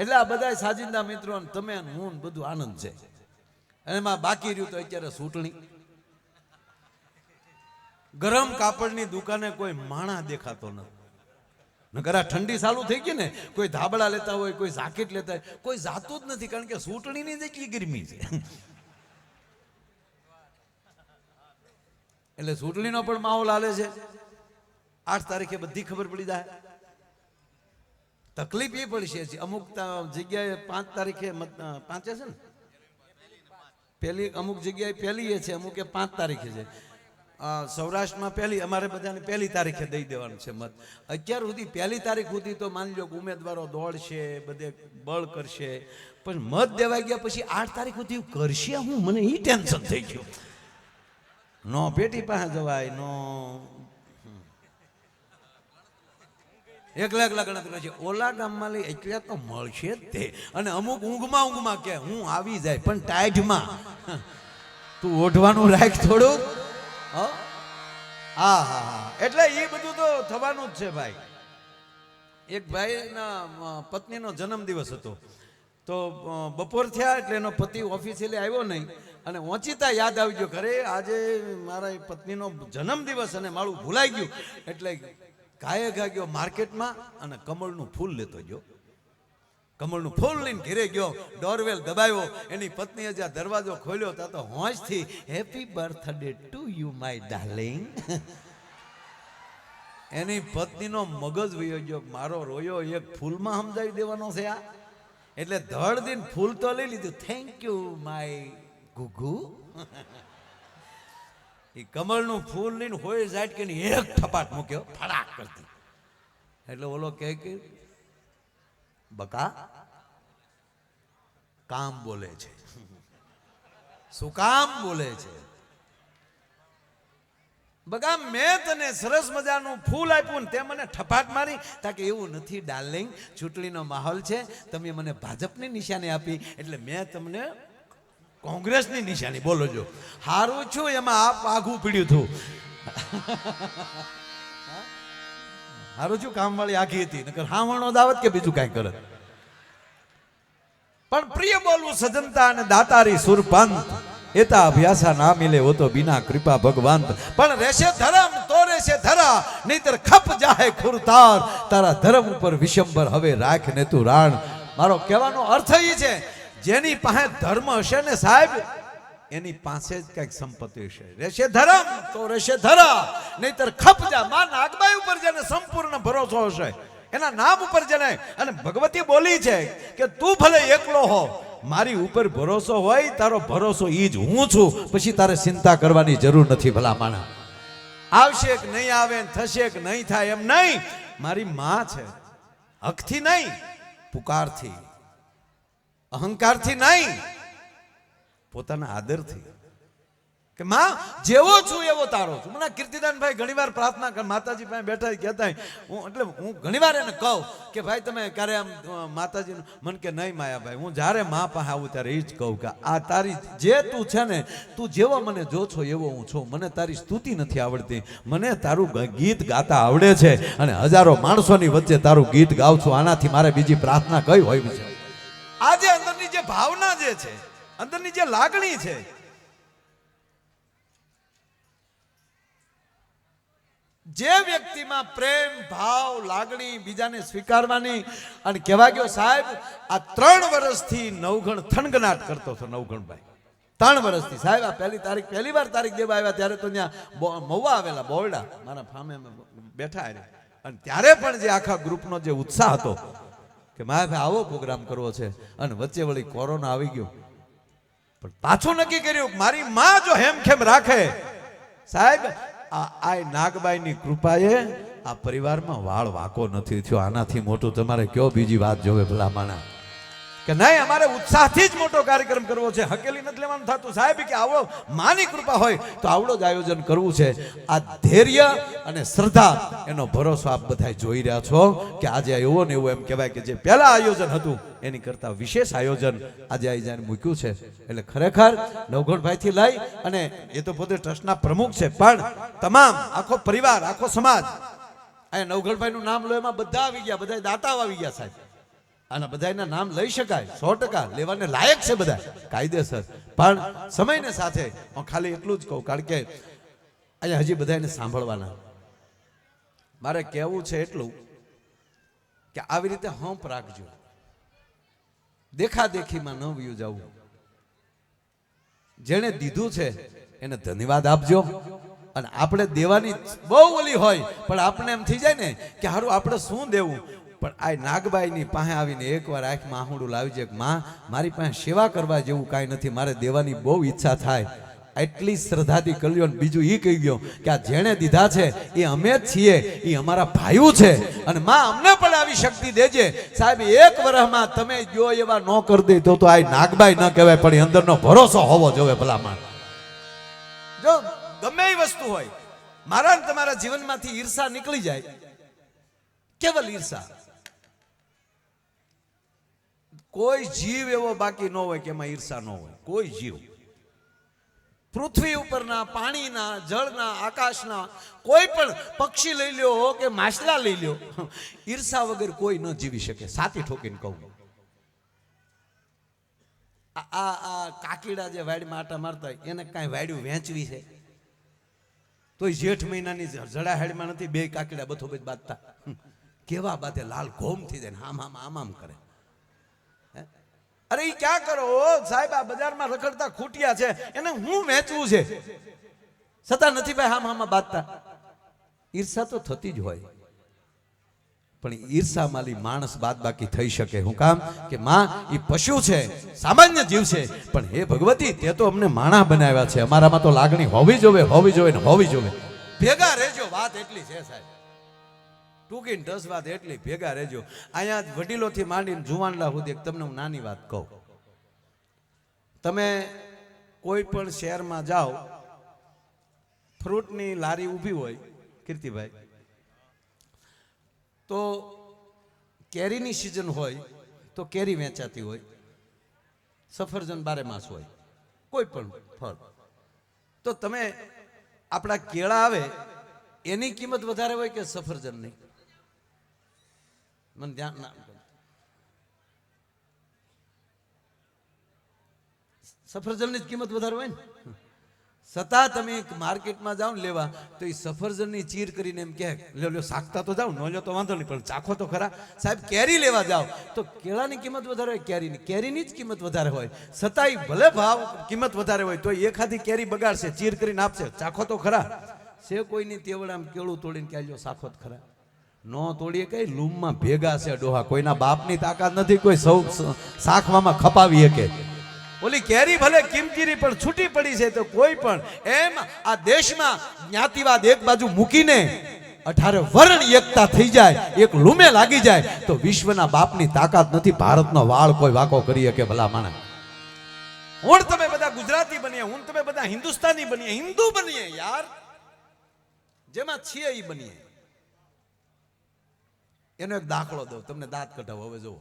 એટલે આ બધા સાજિંદા મિત્રો તમે હું બધું આનંદ છે. અને એમાં બાકી રહ્યું તો અત્યારે સૂંટણી. ગરમ કાપડની દુકાને કોઈ માણા દેખાતો નથી નકર આ ઠંડી ચાલુ થઈ ગઈ ને, કોઈ ધાબળા લેતા હોય, કોઈ જાકેટ લેતા હોય, કોઈ જાતું જ નથી, કારણ કે સૂટણીની જ એટલી ગરમી છે. એટલે સૂંટણીનો પણ માહોલ હાલે છે. આઠ તારીખે બધી ખબર પડી જાય. તકલીફ એ પડશે અમુક જગ્યાએ પાંચ તારીખે પાંચે છે ને? પહેલી, અમુક જગ્યાએ પહેલી એ છે, અમુક પાંચ તારીખે છે. સૌરાષ્ટ્રમાં પહેલી, અમારે બધાને પહેલી તારીખે દઈ દેવાનું છે મત. અત્યાર સુધી પહેલી તારીખ સુધી તો માની લો ઉમેદવારો દોડશે, બધે બળ કરશે. પણ મત દેવાઈ ગયા પછી આઠ તારીખ સુધી કરશે હું મને એ ટેન્શન થઈ ગયું. નો પેટી પાસે જવાય, નો એકલા એકલા ગણતરી છે. ઓલા ગામમાં લઈ એકલા તો મળશે જ તે. અને અમુક ઊંઘમાં ઊંઘમાં કે હું આવી જાય, પણ ટાઈટમાં. તું ઓઢવાનું રાખ થોડું હો? હા હા એટલે એ બધું તો થવાનું જ છે ભાઈ. એક ભાઈના પત્નીનો જન્મદિવસ હતો. તો બપોર થયા એટલે એનો પતિ ઓફિસિયલી આવ્યો નહીં. અને ઓચિતા યાદ આવી ગયો ઘરે, આજે મારા પત્નીનો જન્મદિવસ અને મારું ભૂલાઈ ગયું. એટલે ગાયે ગા ગયો માર્કેટમાં અને કમળનું ફૂલ લેતો ગયો. કમળનું ફૂલ લઈને ઘેરે ગયો, ડોરવેલ દબાવ્યો, એની પત્નીએ જ્યાં દરવાજો ખોલ્યો, ત્યાં તો હોંશથી happy birthday to you my darling એની પત્નીનો મગજ વયો ગયો, મારો રોયો, એક ફૂલમાં સમજાવી દેવાનો છે આ. એટલે ધડ દિન ફૂલ તો લઈ લીધું. થેન્ક યુ માય ગુગુ. એ કમળનું ફૂલ લઈને હોય જાય કે એક થપાટ મૂક્યો, ફડાક કરતી. એટલે ઓલો કહે કે, બકા, કામ બોલે છે. શું કામ બોલે છે? બગા મેં તને સરસ મજાનું ફૂલ આપ્યું તે મને ઠપાટ મારી તાકે એવું નથી, ડાર્લિંગ, ચૂંટણીનો માહોલ છે, તમે મને ભાજપની નિશાની આપી, એટલે મેં તમને કોંગ્રેસની નિશાની, બોલો જો. હારું છું, એમાં આપ આઘું પીડ્યું હતું હારું છું, કામવાળી આખી હતી. નકર હાવણો દાવત કે બીજું કાંઈ કરે? પણ પ્રિય બોલવું સજનતા અને દાતારી સુરપંત. એતા અભ્યાસા ના મિલે હો તો બિના કૃપા ભગવાન પણ રહેશે ધરમ, તો રહેશે ધરા. નહીતર ખપ જાહે ખુરતાર. તારા ધર્મ ઉપર વિશંબર હવે રાખ ને તું રાણ. મારો કહેવાનો અર્થ એ છે જેની પાસે ધર્મ હશે ને સાહેબ, એની પાસે જ કંઈક સંપત્તિ હશે. રહેશે ધરમ, તો રહેશે ધરા. નહીતર ખપ જા માં નાગબાઈ ઉપર જેને સંપૂર્ણ ભરોસો હશે, એના નામ ઉપર જેને, અને ભગવતી બોલી છે કે તું ભલે એકલો હો, મારી ઉપર ભરોસો હોય, તારો ભરોસો એ જ હું છું, પછી તારે ચિંતા કરવાની જરૂર નથી ભલા માણા આવશે કે નહીં આવે થશે કે નહીં થાય, એમ નહીં. મારી માં છે, હકથી નહીં, પુકારથી. અહંકારથી નહીં, પોતાના આદરથી. કે માં, જેવો છું એવો તારો છું. મને કીર્તિદાનભાઈ ઘણીવાર પ્રાર્થના કર, માતાજી પાસે બેઠા કહેતા હું એટલે હું ઘણીવાર એને કહું કે ભાઈ તમે ક્યારે આમ માતાજીનું, મન કે નહીં માયાભાઈ, હું જ્યારે મા પાસે આવું ત્યારે એ જ કહું કે આ તારી જે તું છે ને, તું જેવો મને જો છો એવો હું છું. મને તારી સ્તુતિ નથી આવડતી. મને તારું ગીત ગાતા આવડે છે અને હજારો માણસોની વચ્ચે તારું ગીત ગાઉં છું. આનાથી મારે બીજી પ્રાર્થના કઈ હોય છે આજે અંદરની જે ભાવના જે છે, અંદરની જે લાગણી છે, જે વ્યક્તિમાં પ્રેમ, ભાવ, લાગણી બીજાને સ્વીકારવાની અને કહેવા ગયો સાહેબ, આ ત્રણ વર્ષથી નવગણ થનગનાટ કરતો હતો, નવગણભાઈ. ત્રણ વર્ષથી. સાહેબ, આ પહેલી તારીખ, પહેલી વાર તારીખ દેવા આવ્યા ત્યારે તો ત્યાં મવા આવેલા બોરડા મારા ફામે બેઠા અને ત્યારે પણ જે આખા ગ્રુપનો જે ઉત્સાહ હતો કે મારે ભાઈ આવો પ્રોગ્રામ કરવો છે. અને વચ્ચે વળી કોરોના આવી ગયો. પણ પાછું નક્કી કર્યું મારી માં જો હેમખેમ રાખે. સાહેબ, આ આ નાગબાઈની કૃપાએ આ પરિવારમાં વાળ વાકો નથી થયો. આનાથી મોટું તમારે કયો બીજી વાત જોવે ભલા માણા કે નહીં, અમારે ઉત્સાહથી જ મોટો કાર્યક્રમ કરવો છે. હકેલી નથી લેવાનું થતું. સાહેબ કે આવડો માની કૃપા હોય તો આવડો જ આયોજન કરવું છે. આ ધૈર્ય અને શ્રદ્ધા એનો ભરોસો આપ બધા જોઈ રહ્યા છો કે આજે એવો ને એવું એમ કહેવાય કે જે પહેલા આયોજન હતું, એની કરતા વિશેષ આયોજન આજે આ જઈને મૂક્યું છે. એટલે ખરેખર નવગણભાઈથી લઈ અને એ તો પોતે ટ્રસ્ટના પ્રમુખ છે, પણ તમામ, આખો પરિવાર, આખો સમાજ, અહીંયા નવગણભાઈનું નામ લો, એમાં બધા આવી ગયા બધા દાતાઓ આવી ગયા સાહેબ. અને બધાના નામ લઈ શકાય. સો ટકા લેવાને લાયક છે બધા. કાયદેસર. પણ સમયને સાથે, હું ખાલી એટલું જ કહું, કારણ કે અહીંયા હજી બધાને સાંભળવાના. મારે કહેવું છે એટલું કે આવી રીતે હંપ રાખજો. દેખાદેખીમાં ન વ્યુ જવું. જેણે દીધું છે, એને ધન્યવાદ આપજો. અને આપણે દેવાની બહુ ઓલી હોય, પણ આપણે એમ થઈ જાય ને કે હારું, આપણે શું દેવું? પણ આ નાગબાઈની પાસે આવીને એકવાર આંખમાં આહુડું લાવી જાય કે, માં, મારી પાસે સેવા કરવા જેવું કાંઈ નથી, મારે દેવાની બહુ ઈચ્છા થાય. એટલી શ્રદ્ધાથી કર્યો ને બીજું એ કહી ગયો કે આ જેણે દીધા છે, એ અમે જ છીએ, એ અમારા ભાઈઓ છે. અને માં, અમને પણ આવી શક્તિ દેજે. સાહેબ, એક વર્ષમાં તમે જો એવા ન કરી દે તો તો આ નાગબાઈ ન કહેવાય, પણ અંદરનો ભરોસો હોવો જોવે ભલામણ. જો ગમે એ વસ્તુ હોય, મારા તમારા જીવનમાંથી ઈર્ષા નીકળી જાય. કેવલ ઈર્ષા? કોઈ જીવ એવો બાકી ન હોય કે એમાં ઈર્ષા ન હોય. કોઈ જીવ. પૃથ્વી ઉપરના પાણીના, જળના, આકાશના, કોઈ પણ પક્ષી લઈ લ્યો હો કે માછલા લઈ લ્યો, ઈર્ષા વગર કોઈ ન જીવી શકે. સાથી ઠોકીને કહું આ આ કાકીડા જે વાડીમાં આટા મારતા હોય, એને કાંઈ વાડ્યું વેચવી છે? તોય જેઠ મહિનાની જડાહેડમાં નથી, બે કાકીડા બથો બધ બાંધતા કેવા બાતે લાલ ઘોમ થઈ જાય આમ આમ આમ આમ કરે? અરે એ ક્યાં કરો? સાહેબ, આ બજારમાં રખડતા ખૂટિયા છે. એને હું વેચવું છે? છતાં નથી ભાઈ હામ હામાં બાંધતા. ઈર્ષા તો થતી જ હોય. પણ ઈર્ષા માલી માણસ બાદ બાકી થઈ શકે. હું કામ કે માં એ પશુ છે, સામાન્ય જીવ છે. પણ હે ભગવતી, તે તો અમને માણા બનાવ્યા છે. અમારામાં તો લાગણી હોવી જોવે હોવી જોવે ને હોવી જોવે. ભેગા રહેજો, વાત એટલી છે સાહેબ. ટૂંકી દસ વાત એટલી ભેગા રહેજો. અહીંયા વડીલોથી માંડીને જુવાનલા સુધી તમને હું નાની વાત કહું. તમે કોઈ પણ શહેરમાં જાઓ, ફ્રૂટની લારી ઊભી હોય, કીર્તિભાઈ, તો કેરીની સિઝન હોય, તો કેરી વેચાતી હોય, સફરજન બારે માસ હોય, કોઈ પણ ફળ. તો તમે આપણા કેળા આવે, એની કિંમત વધારે હોય કે સફરજનની? મને ધ્યાન ના સફરજનની જ કિંમત વધારે હોય ને? છતાં તમે માર્કેટમાં જાઓ ને લેવા, તો એ સફરજનની ચીર કરીને એમ કહે, લ્યો લ્યો, શાકતા તો જાઓ, ન લ્યો તો વાંધો નહીં, પણ ચાખો તો ખરા. સાહેબ, કેરી લેવા જાઓ, તો કેળાની કિંમત વધારે હોય, કેરીની. કેરીની જ કિંમત વધારે હોય. છતાંય ભલે ભાવ કિંમત વધારે હોય, તો એખાદી કેરી બગાડશે, ચીર કરીને આપશે, ચાખો તો ખરા. છે કોઈની તેવડ આમ કેળું તોડીને કે લ્યો, શાખો તો ખરા. નો તોડીએ કઈ લૂમમાં ભેગા છે ડોહા. કોઈના બાપની તાકાત નથી, કોઈ સૌ શાખવામાં ખપાવી શકે ઓલી કેરી ભલે કિંમતીની પણ છૂટી પડી છે તો કોઈ પણ એમ આ દેશમાં જ્ઞાતિવાદ એક બાજુ મૂકીને અઢારે વર્ણ એકતા થઈ જાય, એક લૂમે લાગી જાય, તો વિશ્વના બાપની તાકાત નથી, ભારતનો વાળ કોઈ વાકો કરી શકે ભલા માણસ. હું તમે બધા ગુજરાતી બનીએ, હું તમે બધા હિન્દુસ્તાની બનીએ, હિન્દુ બનીએ યાર. જેમાં છીએ એ બનીએ. એનો એક દાખલો દઉં, તમને દાંત કઢાવો, હવે જુઓ.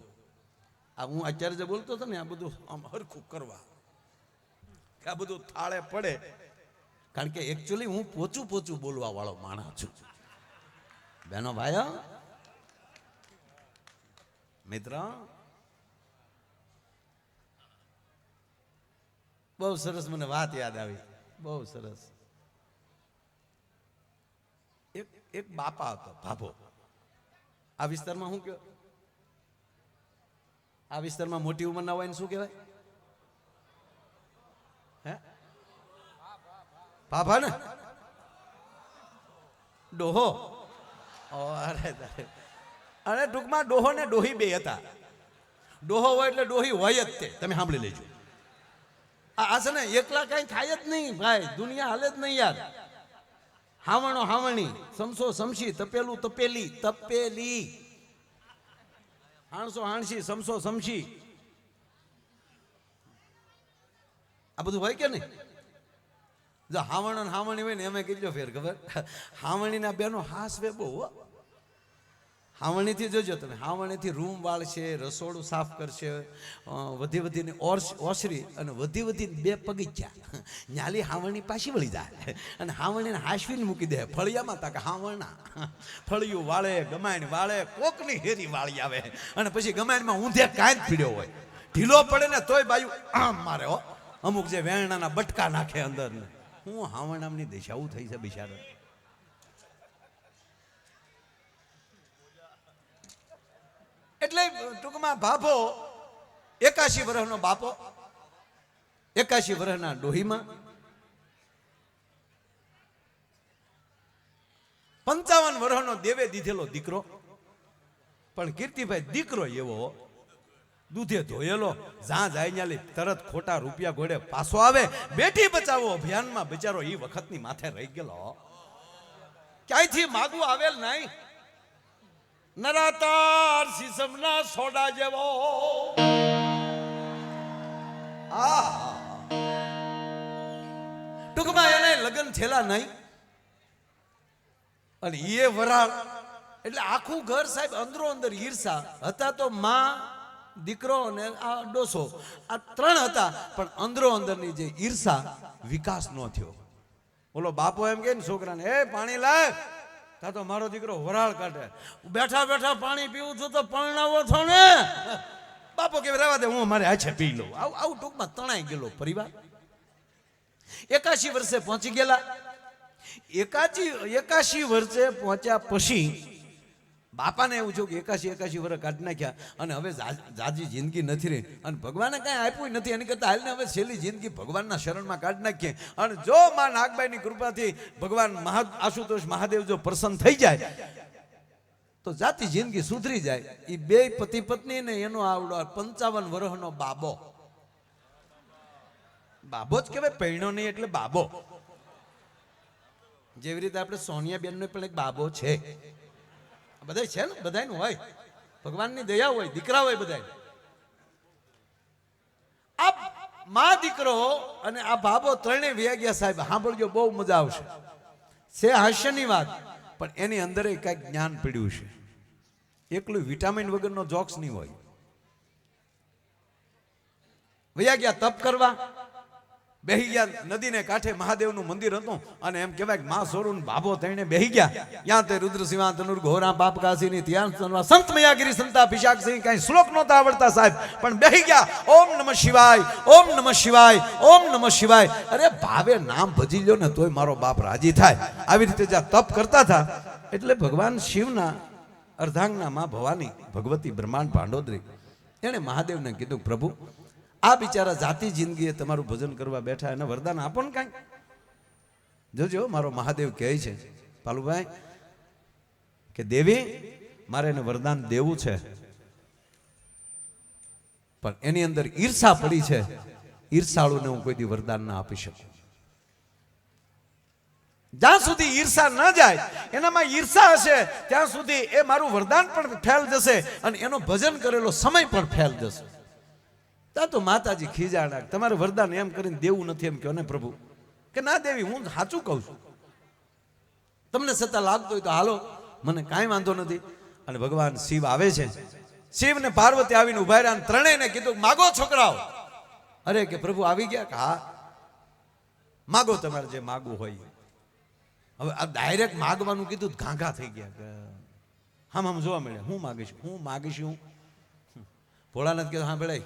આ હું અત્યારે જે બોલતો હતો ને, આ બધું આમ હરખું કરવા. આ બધું થાળે પડે. કારણ કે એકચ્યુઅલી હું પોચું પોચું બોલવા વાળો માણસ છું. બેનો ભાઈઓ, મિત્ર, બહુ સરસ મને વાત યાદ આવી. બહુ સરસ. એક એક બાપા હતો, ભાભો. આ વિસ્તારમાં શું કયો આ વિસ્તારમાં મોટી ઉંમરના હોય ને શું કહેવાય? હે? ભાભા ને? ડોહો? અરે. અને ટૂંકમાં ડોહો ને ડોહી બે હતા. ડોહો હોય એટલે ડોહી હોય જ તે. તમે સાંભળી લેજો. આ છે ને, એકલા કઈ થાય જ નહીં, ભાઈ. દુનિયા હાલે જ નહીં યાર. હાવણો હાવણી, સમસો સમસી તપેલું તપેલી તપેલી. હાણસો હાણસી સમસો સમસી આ બધું હોય કે નહીં? જો હાવણ હાવણી હોય ને એમાં કેટલો ફેર, ખબર? હાવણીના બેનો હાસ વે બહુ. હાવણીથી જોજો તમે, હાવણીથી રૂમ વાળશે, રસોડું સાફ કરશે વધી વધીને ઓસરી અને વધી વધીને બે પગીચા ન્યાલી હાવણી પાછી વળી જાય. અને હાવણીને હાશવીને મૂકી દે. ફળિયામાં તાકે હાવણા. ફળિયું વાળે ગમાયણ વાળે, કોકની હેરી વાળી આવે. અને પછી ગમાયણમાં ઊંધે કાંઈ જ પીડ્યો હોય. ઢીલો પડે ને તોય બાજુ આમ મારે, હો. અમુક જે વેણાના બટકા નાખે અંદર હું હાવણામની દિશાવું થઈ છે બિચારા. એટલે ટૂંકમાં ભાભો એકાશી વર્ષનો બાપો, એકાશી વર્ષના ડોહીમાં, પંચાવન વર્ષનો દેવે દીધેલો દીકરો. પણ કીર્તિભાઈ દીકરો એવો દૂધે ધોયેલો જ્યાં જાય ત્યાં તરત ખોટા રૂપિયા ઘોડે પાછો આવે. બેટી બચાવો અભિયાનમાં બિચારો એ વખતની માથે રહી ગયેલો. ક્યાંયથી માગવું આવેલ નહીં? નરાતાર સિસમના સોડા જેવો. આ ટૂંકમાં એને લગ્ન થયેલા નહીં. અને એ વરાળ. એટલે આખું ઘર સાહેબ અંદરો અંદર ઈર્ષા. હતા તો માં, દીકરો અને આ ડોસો. આ ત્રણ હતા, પણ અંદરો અંદરની જે ઈર્ષા વિકાસ ન થયો. ઓલો બાપો એમ કે છોકરાને, એ પાણી લાય. તા તો મારો દીકરો વરાળ કાઢે. બેઠા બેઠા પાણી પીવું છું તો પરણાવો છો ને? બાપો કે રહેવા દે, હું મારે આછે પી લઉં. આવું આવું ટૂંકમાં તણાઈ ગયેલો પરિવાર. એકાશી વર્ષે પહોંચી ગયેલા. એકાશી એકાશી વર્ષે પહોંચ્યા પછી બાપાને એવું છે કે એકાશી એકાશી વર્ષ કાઢી નાખ્યા અને હવે જાજી જિંદગી નથી રહી. અને ભગવાને કાંઈ આપ્યું નથી. એની કરતાં હાલને હવે છેલ્લી જિંદગી ભગવાનના શરણમાં કાઢી નાખીએ. અને જો માં નાગબાઈની કૃપાથી ભગવાન મહા આશુતોષ મહાદેવ જો પ્રસન્ન થઈ જાય, તો જાતિ જિંદગી સુધરી જાય. એ બે પતિ પત્ની ને એનો આવડો પંચાવન વર્ષનો બાબો. બાબો જ કહેવાય, પૈણો નહીં એટલે બાબો. જેવી રીતે આપણે સોનિયા બેનનો પણ એક બાબો છે. બધા છે ને? બધાનું હોય. ભગવાનની દયા હોય, દીકરા હોય બધા આ મા દીકરો અને આ બાબો ત્રણેય વ્યા સાહેબ, સાંભળજો, બહુ મજા આવશે. છે હાસ્યની વાત, પણ એની અંદર કાંઈક જ્ઞાન પીડ્યું છે. એકલું વિટામિન વગરનો જોક્સ નહીં હોય. વયા ગયા, તપ કરવા. બેહી નદીને કાંઠે મહાદેવનું મંદિર હતું અને એમ કહેવાય કે મા સોરું બાબો થઈને બેહી ગયા ત્યાં તે રુદ્ર સિંહ તનુર ઘોરા પાપની ત્યાં સંત મયાગીરી, સંતા અભિષાક સિંહ કાંઈ શ્લોક નહોતા આવડતા સાહેબ. પણ બેહી ગયા ઓમ નમઃ શિવાય, ઓમ નમઃ શિવાય, ઓમ નમઃ શિવાય. અરે ભાવે નામ ભજી લ્યો ને તોય મારો બાપ રાજી થાય. આવી રીતે જ્યાં તપ કરતા હતા, એટલે ભગવાન શિવના અર્ધાંગના મા ભવાની ભગવતી બ્રહ્માંડ ભાંડોદરી. એણે મહાદેવને કીધું, પ્રભુ આ બિચારા જાતિ જિંદગીએ તમારું ભજન કરવા બેઠા એને વરદાન આપો ને કાંઈ? જોજો, મારો મહાદેવ કહે છે, પાલુભાઈ, કે દેવી, મારે એને વરદાન દેવું છે. પણ એની અંદર ઈર્ષા પડી છે. ઈર્ષાળુને હું કોઈ દી વરદાન ના આપી શકું. જ્યાં સુધી ઈર્ષા ન જાય, એનામાં ઈર્ષા હશે, ત્યાં સુધી એ મારું વરદાન પણ ફેલ જશે અને એનો ભજન કરેલો સમય પણ ફેલ જશે. ત્યાં તો માતાજી ખીજાણા. તમારે વરદાન એમ કરીને દેવું નથી એમ કહો ને પ્રભુ. કે ના દેવી, હું સાચું કહું છું. તમને સત્તા લાગતો હોય તો હાલો, મને કાંઈ વાંધો નથી. અને ભગવાન શિવ આવે છે. શિવ ને પાર્વતી આવીને ઊભા રહ્યા ત્રણેયને કીધું, માગો છોકરાઓ. અરે કે પ્રભુ આવી ગયા કે હા? માગો તમારે જે માગવું હોય. હવે આ ડાયરેક્ટ માગવાનું કીધું તો ઘાઘા થઈ ગયા કે આમ આમ જોવા મળે હું માગીશ હું માગીશ, હું. ભોળાનાથ કીધું હા, ભેળાઈ.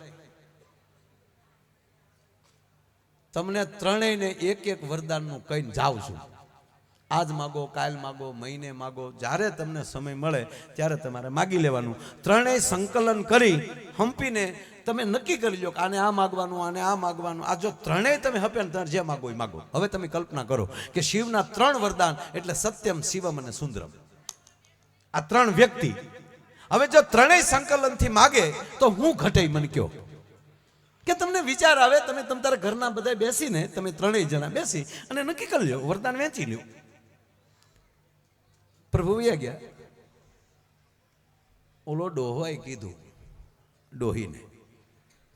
તમને ત્રણેયને એક એક વરદાનનું કહીને જાઉં છું. આજ માગો, કાલ માગો, મહિને માગો, જ્યારે તમને સમય મળે ત્યારે તમારે માગી લેવાનું. ત્રણેય સંકલન કરી હંપીને તમે નક્કી કરી લો કે આને આ માગવાનું, આને આ માગવાનું. આ જો ત્રણેય તમે હપે ને જે માગો એ માગો. હવે તમે કલ્પના કરો કે શિવના ત્રણ વરદાન એટલે સત્યમ, શિવમ અને સુંદરમ. આ ત્રણ વ્યક્તિ. હવે જો ત્રણેય સંકલનથી માગે તો હું ઘટે મને કયો? કે તમને વિચાર આવે, તમે તમ તારા ઘરના બધા બેસીને, તમે ત્રણેય જણા બેસી અને નક્કી કરી લ્યો, વરદાન વેચી લ્યો. પ્રભુ વ્યા ગયા. ઓલો ડોહોએ કીધું, ડોહીને,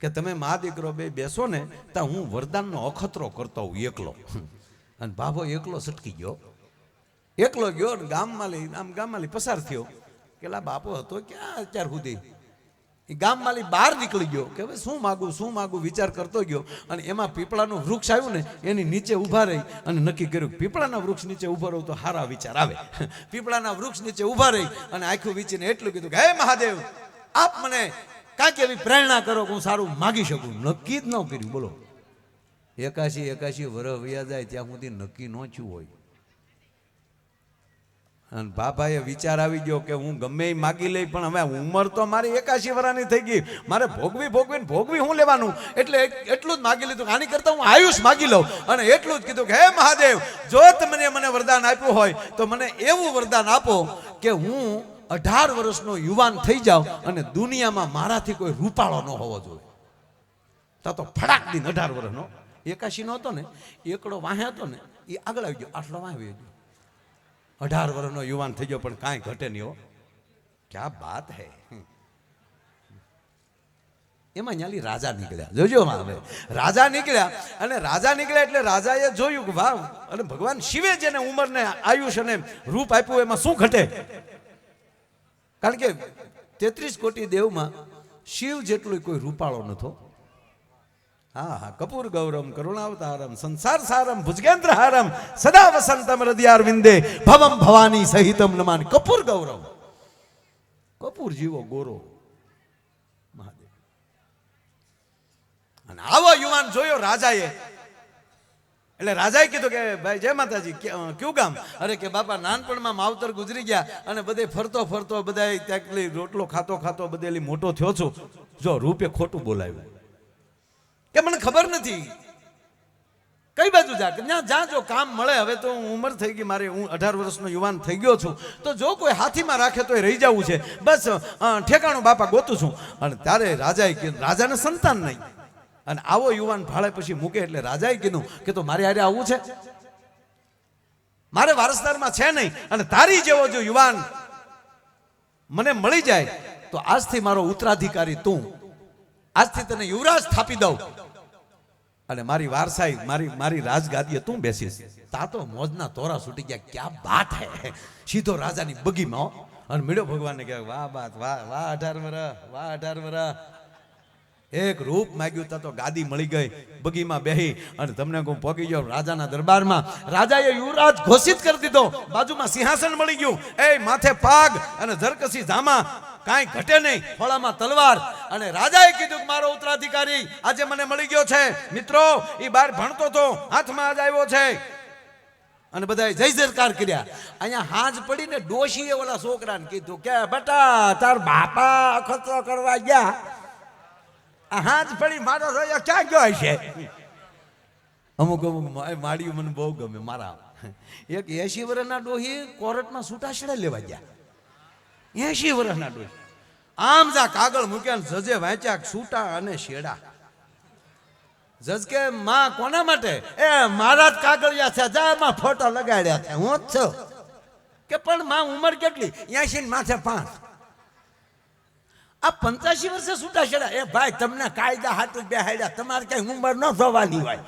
કે તમે મા દીકરો બે બેસો ને ત્યાં હું વરદાનનો અખતરો કરતો હોઉં એકલો. અને બાબો એકલો સટકી ગયો. એકલો ગયો ગામમાં લઈ, આમ ગામમાં લઈ પસાર થયો. કેલા બાપો હતો ક્યાં અત્યાર સુધી? એ ગામ માલી બહાર નીકળી ગયો કે હવે શું માગું શું માગું વિચાર કરતો ગયો અને એમાં પીપળાનું વૃક્ષ આવ્યું ને, એની નીચે ઊભા રહી અને નક્કી કર્યું પીપળાના વૃક્ષ નીચે ઊભા રહું તો સારા વિચાર આવે. પીપળાના વૃક્ષ નીચે ઊભા રહી અને આખું વીચીને એટલું કીધું કે, હે મહાદેવ, આપ મને કાંઈક એવી પ્રેરણા કરો કે હું સારું માગી શકું. નક્કી જ ન કર્યું, બોલો. એકાશી એકાશી વરહ વ્યા જાય, ત્યાં સુધી નક્કી ન થયું હોય. અને બાપાએ વિચાર આવી ગયો કે હું ગમે એ માગી લઈ, પણ હવે ઉંમર તો મારી એકાશી વરાની થઈ ગઈ. મારે ભોગવી, ભોગવીને ભોગવી હું લેવાનું? એટલે એટલું જ માગી લીધું આની કરતા હું આયુષ માગી લઉં. અને એટલું જ કીધું કે, હે મહાદેવ, જો તમને મને વરદાન આપ્યું હોય, તો મને એવું વરદાન આપો કે હું અઢાર વર્ષનો યુવાન થઈ જાઉં અને દુનિયામાં મારાથી કોઈ રૂપાળો ન હોવો જોઈએ. તો તો ફડાક દિન અઢાર વર્ષનો. એકાશી નો હતો ને, એકડો વાહે હતો ને, એ આગળ આવી ગયો, આટલો વાહે ગયો. અઢાર વર્ષનો યુવાન થઈ ગયો, પણ કાંઈ ઘટે નહીં હો. ક્યાં બાત હે? એમાં ન્યાલી રાજા નીકળ્યા. જોજો હવે. રાજા નીકળ્યા, અને રાજા નીકળ્યા એટલે રાજાએ જોયું કે વાહ, અને ભગવાન શિવે જેને ઉંમરને આયુષ અને રૂપ આપ્યું, એમાં શું ઘટે? કારણ કે તેત્રીસ કોટી દેવમાં શિવ જેટલું કોઈ રૂપાળો નતો હા હા, કપૂર, ગૌરમ, કરુણાવતારમ, સંસાર સારમ ભુજગેન્દ્ર હારમ સદા વસંતમ હૃદયાર વિંદે, ભવમ ભવાની સહિતમ નમાન. કપૂર, ગૌરવ. કપૂર જીવો ગોરો. મહાદેવ. અને આવો યુવાન જોયો રાજાએ. એટલે રાજાએ કીધું કે, ભાઈ, જય માતાજી ક્યાં- કયું ગામ? અરે કે, બાપા, નાનપણમાં માવતર ગુજરી ગયા અને બધે ફરતો ફરતો બધા ત્યાં રોટલો ખાતો ખાતો બધે મોટો થયો છું. જો, રૂપે ખોટું બોલાવ્યું કે મને ખબર નથી. કઈ બાજુ જા? ત્યાં જ્યાં જો કામ મળે, હવે તો હું ઉંમર થઈ ગઈ, મારે હું અઢાર વર્ષનો યુવાન થઈ ગયો છું. તો જો કોઈ હાથીમાં રાખે તો એ રહી જવું છે. બસ ઠેકાણું બાપા ગોતું છું. અને ત્યારે રાજાએ કીધું, રાજાને સંતાન નહીં. અને આવો યુવાન ભાળે પછી મૂકે એટલે રાજાએ કીધું કે, તો મારે હારે આવવું છે? મારે વારસદારમાં છે નહીં. અને તારી જેવો જો યુવાન મને મળી જાય, તો આજથી મારો ઉત્તરાધિકારી તું. આજથી તને યુવરાજ સ્થાપી દઉં. અને મારી વારસાઈ, મારી મારી રાજગાદીએ તું બેસીશ. તા મોજના તોરા છૂટી ગયા. ક્યાં બાત હે? સીધો રાજાની બગીમાં અને મળ્યો ભગવાનને કહે, વાહ, બાત, વાહ વાહ, અઢાર વરા વાહ, અઢાર વરા એક રૂપ માગ્યું તા તો ગાદી મળી ગઈ. બગીમાં બેહી અને તમને હું પહોંચી ગયો રાજાના દરબારમાં. રાજાએ યુવરાજ ઘોષિત કરી દીધો. બાજુમાં સિંહાસન મળી ગયું. એ માથે પાગ અને ઝરકસી ધામા કાંઈ ઘટે નહીં. ફળામાં તલવાર. અને રાજાએ કીધું કે મારો ઉત્તરાધિકારી આજે મને મળી ગયો છે. મિત્રો એ બાર ભણતો તો હાથમાં આજ આવ્યો છે. અને બધાએ જય જયકાર કર્યા. અહીંયા હાજ પડીને ડોશીએ ઓલા છોકરાને કીધું કે, બેટા, તાર બાપા અખતરો કરવા ગયા. આ હાથ પડી, મારો રહ્યો ક્યાં ગયો છે અમુક અમુક મા- માળીઓ મને બહુ ગમે, મારા. એક એસી વર્ષના ડોહી કોર્ટમાં છૂટાછેડા લેવા ગયા. એસી વર્ષના ડોહી. આમ જા કાગળ મૂક્યા જજે વાંચ્યા છૂટા અને શેડા. જજ કે, માં, કોના માટે? એ, મારા જ કાગળિયા છે જા માં ફોટો લગાડ્યા છે હું જ છું. કે, પણ માં ઉંમર કેટલી? એસી ને માથે પાંચ. આ પંચ્યાસી વર્ષે છૂટાછેડા એ ભાઈ, તમને કાયદા હાથું બેહાડ્યા. તમારે કઈ ઉંમર ન થવાની હોય.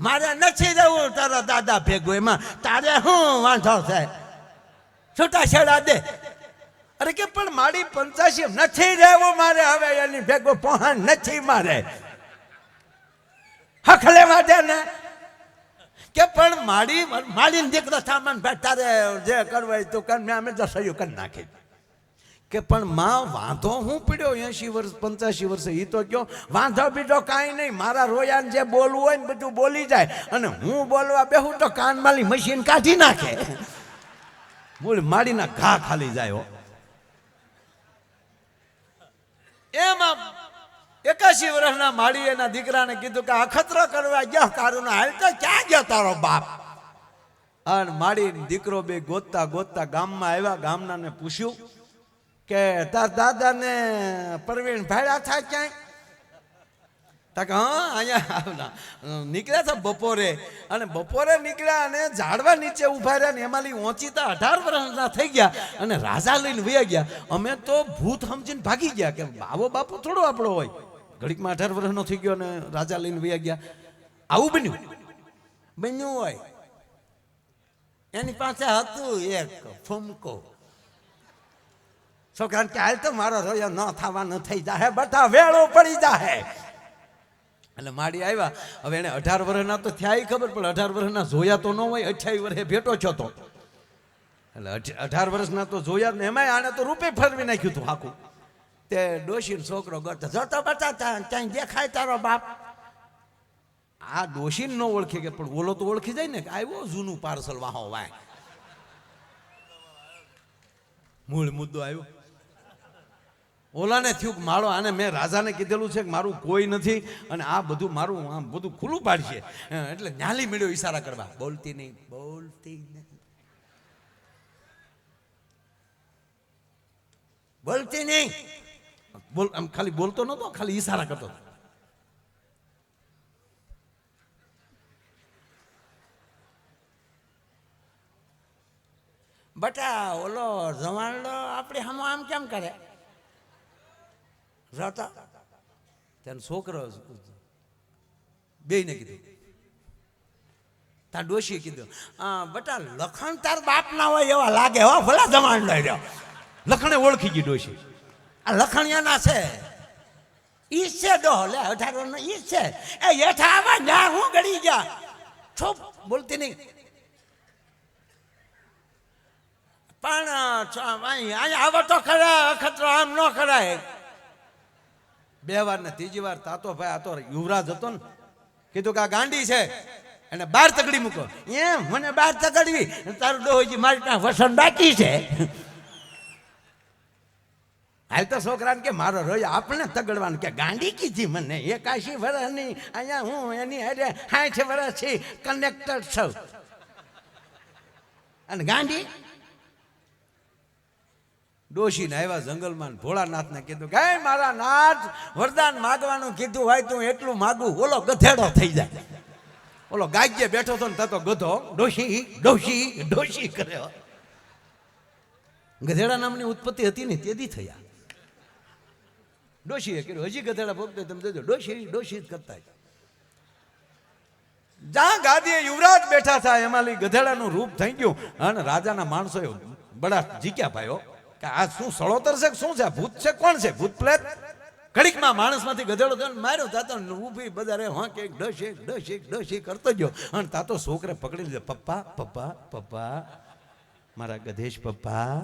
મારે નથી રહેવું તારા દાદા ભેગું એમાં. તારે શું વાંધો છે છૂટાછેડા દે. અરે કે પણ મારી પંચ્યાસી નથી રહેવું મારે હવે એની ભેગો પહોંચ નથી મારે. હખલે માટે ને. કે પણ મારી મારી દીકરો સામાન ભાઈ તારે જે કરવું હોય તું કર, મેં અમે સહયોગ કરી નાખી. કે પણ માં વાંધો હું પીડ્યો એસી વર્ષ, પંચ્યાસી વર્ષે એ તો કયો, વાંધો બીજો કાંઈ નહીં, મારા રોયાને જે બોલવું હોય ને બધું બોલી જાય. અને હું બોલવા બેહું તો કાનમાલી મશીન કાઢી નાખે. બોલ, માડીના ઘા ખાલી જાય હો એમાં એકાશી વર્ષના માળી એના દીકરાને કીધું કે અખતરો કરવા ગયા તારું હાલ તો ક્યાં ગયો તારો બાપ? અને માળી દીકરો બે ગોતતા ગોતતા ગામમાં આવ્યા, ગામનાને પૂછ્યું કે તાર દાદાને પ્રવીણ ભાડ્યા થાય ક્યાંય? તા કે હા, અહીંયા આવના. નીકળ્યા હતા બપોરે. અને બપોરે નીકળ્યા અને ઝાડવા નીચે ઊભા રહ્યા ને એમાંથી ઓંચીતા અઢાર વર્ષના થઈ ગયા અને રાજા લઈને વયા ગયા. અમે તો ભૂત સમજીને ભાગી ગયા કે આવો બાપુ થોડો આપણો હોય. ઘડીકમાં અઢાર વર્ષનો થઈ ગયો અને રાજા લઈને વયા ગયા. આવું બન્યું? બન્યું હોય. એની પાસે હતું એક ફૂમકો. છોકરાને કે હાલ તો મારો રોયો ન થવાનો થઈ જાહે બધા વેળો પડી જાહે. એટલે માડી આવ્યા. હવે એને અઢાર વર્ષના તો થયા ખબર, પણ અઢાર વર્ષના જોયા તો ન હોય, અઠ્યાવીસ વર્ષે ભેટો છો તો. એટલે અઢ- અઢાર વર્ષના તો જોયા ને, એમાંય આને તો રૂપે ફરવી નાખ્યું હતું આખું. તે ડોશીનો છોકરો ગતો જતો બતા ત્યાં દેખાય તારો બાપ? આ ડોશીને ન ઓળખે કે, પણ ઓલો તો ઓળખી જાય ને કે, આવ્યો જૂનું પાર્સલ વાહો, વાય. મૂળ મુદ્દો આવ્યો. ઓલાને થયું કે મારો આને મેં રાજાને કીધેલું છે કે મારું કોઈ નથી અને આ બધું મારું આમ બધું ખુલ્લું પાડશે. એટલે ન્યાલી મળ્યો ઈશારા કરવા. બોલતી નહીં બોલતી નહીં. બોલતી નહીં. બોલ, આમ ખાલી બોલતો નતો, ખાલી ઈશારા કરતો. બટા, ઓલો જવાનલો આપણે હમ આમ કેમ કરે? જોતો ત્યાં છોકરો બેયને કીધું. ત્યાં ડોશીએ કીધું આ બટા લખણ તાર બાપ ના હોય એવા લાગે હો ભલા દમાણ લઈ રહ્યો. લખણે ઓળખી ગઈ ડોશી. આ લખણિયાના છે. ઈ છે ડોહ. લે અઢાર નો ઈ છે. એ હેઠા આવા ના હું ગળી ગયા. છોપ બોલતી નહીં. પણ અહીંયા આવો તો ખરા અખતરો આમ ન કરાય. બે વાર ને ત્રીજી વાર તાતો ભાઈ, આ યુવરાજ હતો ને, કીધું કે આ ગાંડી છે. એને બાર તગડી મૂકો. એમ, મને બાર તગડવી. તારું ડોહોજી મારી ત્યાં વસન બાકી છે. હાલ તો છોકરાને કે મારો રોજ આપણે તગડવાનું કે ગાંડી કીધી મને? એકાશી વર્ષની અહીંયા હું, એની હારે સાઠ વર્ષથી કનેક્ટર છું. અને ગાંડી? ડોશીને આવ્યા જંગલમાં ભોળાનાથને કીધું કે, "હે મારા નાથ, વરદાન માગવાનું કીધું હોય તું એટલું માગું, ઓલો ગધેડો થઈ જાય. ઓલો ગાજ્ય બેઠો હતો ને તતો ગધો, ડોશી ડોશી ડોશી કર્યો ગધેડા નામની ઉત્પત્તિ હતી ને તેદી થયા. ડોશીએ કર્યું, હજી ગધેડા ભોગતો તમે જોજો, ડોશી ડોશી જ કરતા જ્યાં ગાદીએ યુવરાજ બેઠા હતા એમાં ગધેડાનું રૂપ થઈ ગયું. અને રાજાના માણસોએ બડા જીક્યા ભાઈઓ. કે આ શું સળોતર છે શું છે? ભૂત છે? કોણ છે? ભૂત પ્લેટ કડીકમાં માણસમાંથી ગધેડો થયો માર્યો તાતો ઊભી બજારે હા કે એક ડોશી ડોશી કરતો ગયો. અને તાતો છોકરે પકડી લીધો, પપ્પા પપ્પા પપ્પા, મારા ગધેશ પપ્પા.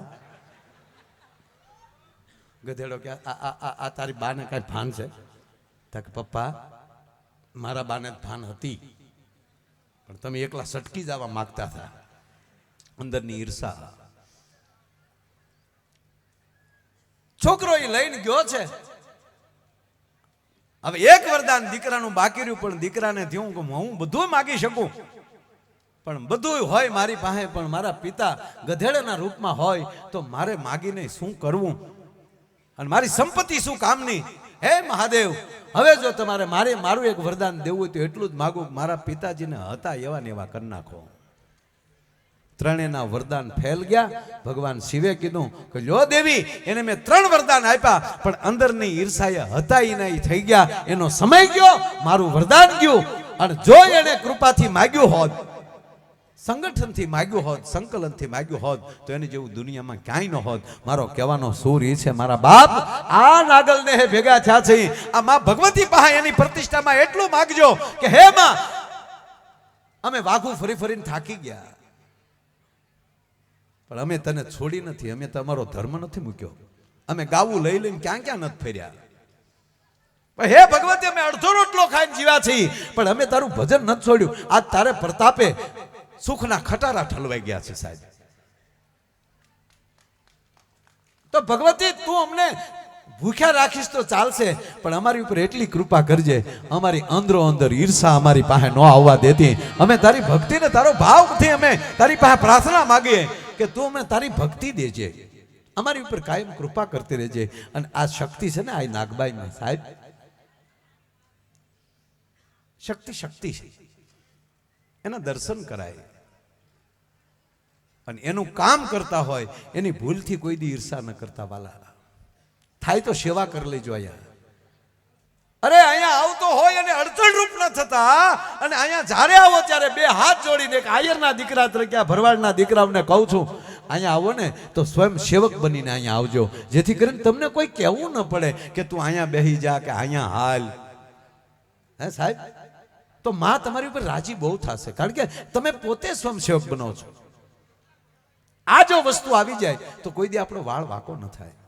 ગધેડો કે, આ આ તારી બાને કાંઈ ભાન છે? તક પપ્પા, મારા બાને ભાન હતી. પણ તમે એકલા સટકી જવા માગતા હતા અંદરની ઈર્ષા છોકરો એ લઈને ગયો છે. હવે એક વરદાન દીકરાનું બાકી રહ્યું, પણ દીકરાને થયું કે હું બધું માગી શકું. પણ બધું હોય મારી પાસે, પણ મારા પિતા ગધેડાના રૂપમાં હોય, તો મારે માગીને શું કરવું? અને મારી સંપત્તિ શું કામની? હે મહાદેવ, હવે જો તમારે મારે, મારું એક વરદાન દેવું હોય તો એટલું જ માગું મારા પિતાજીને હતા એવા ને એવા કરી નાખો. ત્રણેયના વરદાન ફેલ ગયા. ભગવાન શિવે કીધું કે લો દેવી, એને મેં ત્રણ વરદાન આપ્યા, પણ અંદરની ઈર્ષાએ હતા એના થઈ ગયા. એનો સમય ગયો, મારું વરદાન ગયું. અને જો એને કૃપાથી માગ્યું હોત, સંગઠનથી માગ્યું હોત, સંકલનથી માગ્યું હોત, તો એની જેવું દુનિયામાં ક્યાંય ન હોત. મારો કહેવાનો સૂર એ છે, મારા બાપ, આ નાગલને હે ભેગા થયા છે. આ માં ભગવતી પાસે એની પ્રતિષ્ઠામાં એટલું માગજો કે, હે માં, અમે વાઘું ફરી ફરીને થાકી ગયા. પણ અમે તને છોડી નથી, અમે તમારો ધર્મ નથી મૂક્યો. અમે ગાવું લઈ લઈને ક્યાં ક્યાં નથી ફેર્યા? હે ભગવતી, અમે અડધો રોટલો ખાઈને જીવ્યા છીએ, પણ અમે તારું ભજન નથી છોડ્યું. આજ તારે પ્રતાપે સુખના ખટારા ઠલવાઈ ગયા છે સાહેબ. તો ભગવતી, તું અમને ભૂખ્યા રાખીશ તો ચાલશે, પણ અમારી ઉપર એટલી કૃપા કરજે, અમારી અંદરો અંદર ઈર્ષા અમારી પાસે ન આવવા દેતી. અમે તારી ભક્તિને તારો ભાવથી અમે તારી પાસે પ્રાર્થના માગીએ. કે તું અમને તારી ભક્તિ દેજે. અમારી ઉપર કાયમ કૃપા કરતી રહેજે. અને આ શક્તિ છે ને, આ નાગબાઈની, સાહેબ. શક્તિ શક્તિ છે. એના દર્શન કરાય. અને એનું કામ કરતા હોય, એની ભૂલથી કોઈ દી ઈર્ષા ન કરતા વાલા. થાય તો સેવા કરી લેજો અહીંયા. અરે, અહીંયા આવતો હોય અને અડચણ રૂપ ન થતા. અને અહીંયા જ્યારે આવો, ત્યારે બે હાથ જોડીને એક આયરના દીકરા તરીકે ભરવાડના દીકરાઓને કહું છું, અહીંયા આવો ને, તો સ્વયં સેવક બનીને અહીંયા આવજો. જેથી કરીને તમને કોઈ કહેવું ન પડે કે તું અહીંયા બેહી જા કે અહીંયા હાલ. હે સાહેબ? તો માં તમારી ઉપર રાજી બહુ થશે. કારણ કે તમે પોતે સ્વયંસેવક બનો છો. આ જો વસ્તુ આવી જાય, તો કોઈ દી આપણો વાળ વાંકો ન થાય.